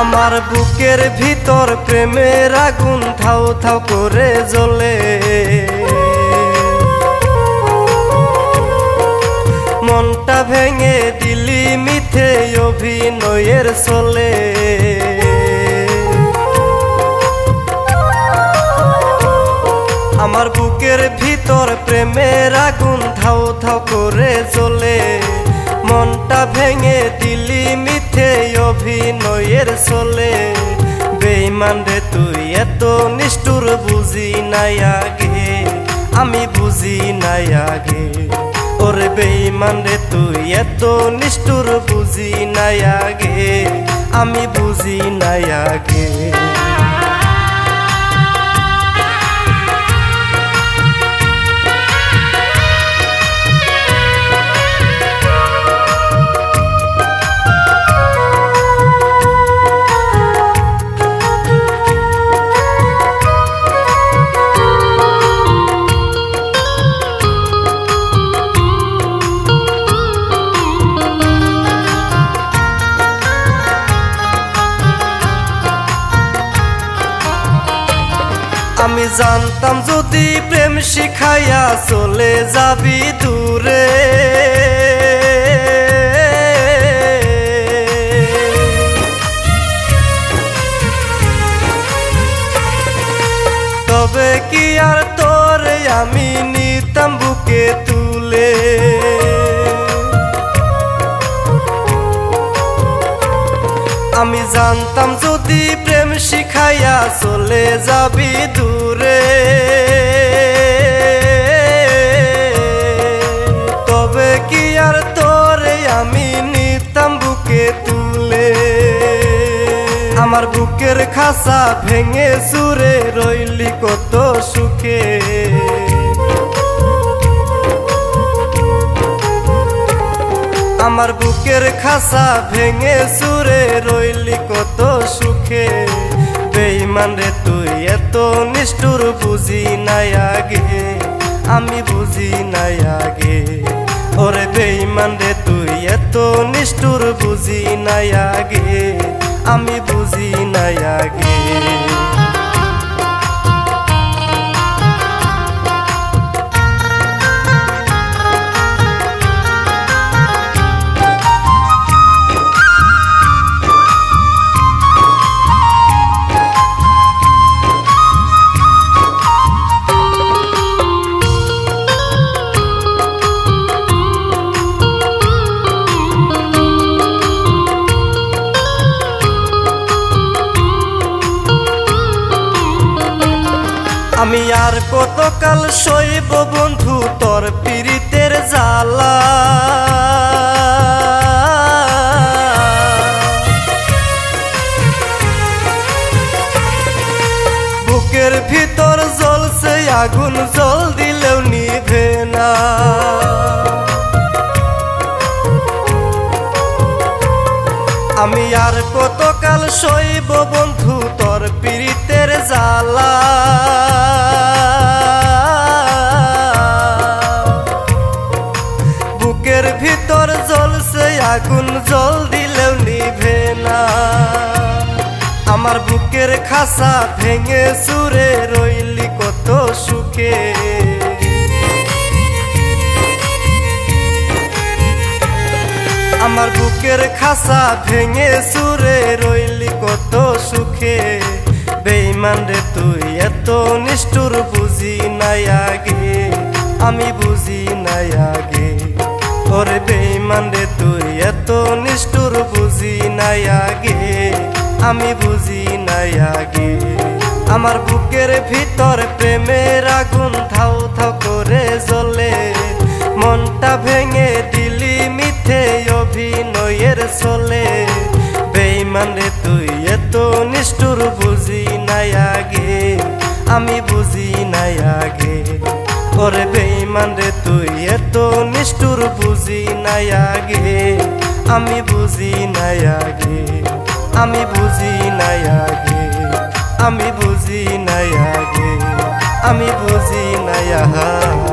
আমার বুকের ভিতর প্রেমের আগুন ঠাও ঠাও করে জ্বলে। মনটা ভেঙে দিলি মিথে অভিনয়ের চলে আমার বুকের ভিতর প্রেমের আগুন ধাও ধাও করে জ্বলে। মনটা ভেঙে দিলি মিথে অভিনয়ের চলে। বেইমান রে, তুই এত নিষ্ঠুর, বুঝি নাই আগে। আমি বুঝি নাই আগে। ওরে বেইমান রে, তুই এত নিষ্ঠুর, বুঝি নাই আগে। আমি বুঝি নাই আগে। আমি জানতাম যদি প্রেম শিখাইয়া চলে যাবি দূরে। তবে কি আর তোর আমি নিতাম বুকে তুলে? আমি জানতাম যদি প্রেম শিখাইয়া চলে যাবি দূরে। তবে কি আর তোরে আমি নিতাম বুকে তুলে? আমার বুকের খাসা ভেঙে সুরে রইলি কত সুখে। আমার বুকের খাসা ভেঙে সুরে সুখে বেইমান রে তুই এত নিষ্ঠুর বুঝি নাই আগে। আমি বুঝি নাই আগে। ওরে বেইমান রে, তুই এত নিষ্ঠুর বুঝি নাই আগে। আমি বুঝি নাই আগে। আমি আর কতকাল সইব বন্ধু, তোর পীড়িতের জ্বালা। বুকের ভিতর জ্বলছে আগুন, জল দিলেও নিভে না। আমি আর কতকাল সইব বন্ধু, তোর পীড়িতের জ্বালা। বুকের খাসা ভেঙে সুরে রইলি কত সুখে। আমার বুকের খাসা ভেঙে সুরে রইলি কত সুখে। বেইমান রে, তুই এত নিষ্ঠুর, বুঝি নাই আগে। আমি বুঝি নাই আগে। ওরে বেইমান রে, তুই এত নিষ্ঠুর, বুঝি নাই আগে। আমি বুঝি নাই আগে। আমার বুকের ভিতর প্রেমের আগুন থাও থাও করে জ্বলে। মনটা ভেঙে দিলি মিথে অভিনয়ের চলে বেইমান রে তুই এত নিষ্ঠুর, বুঝি নাই আগে। আমি বুঝি নাই আগে। ওরে বেইমান রে তুই এত নিষ্ঠুর, বুঝি নাই আগে। আমি বুঝি নাই আগে। আমি বুঝি নাই আগে আমি বুঝি নাই আগে আমি বুঝি নাই আহা।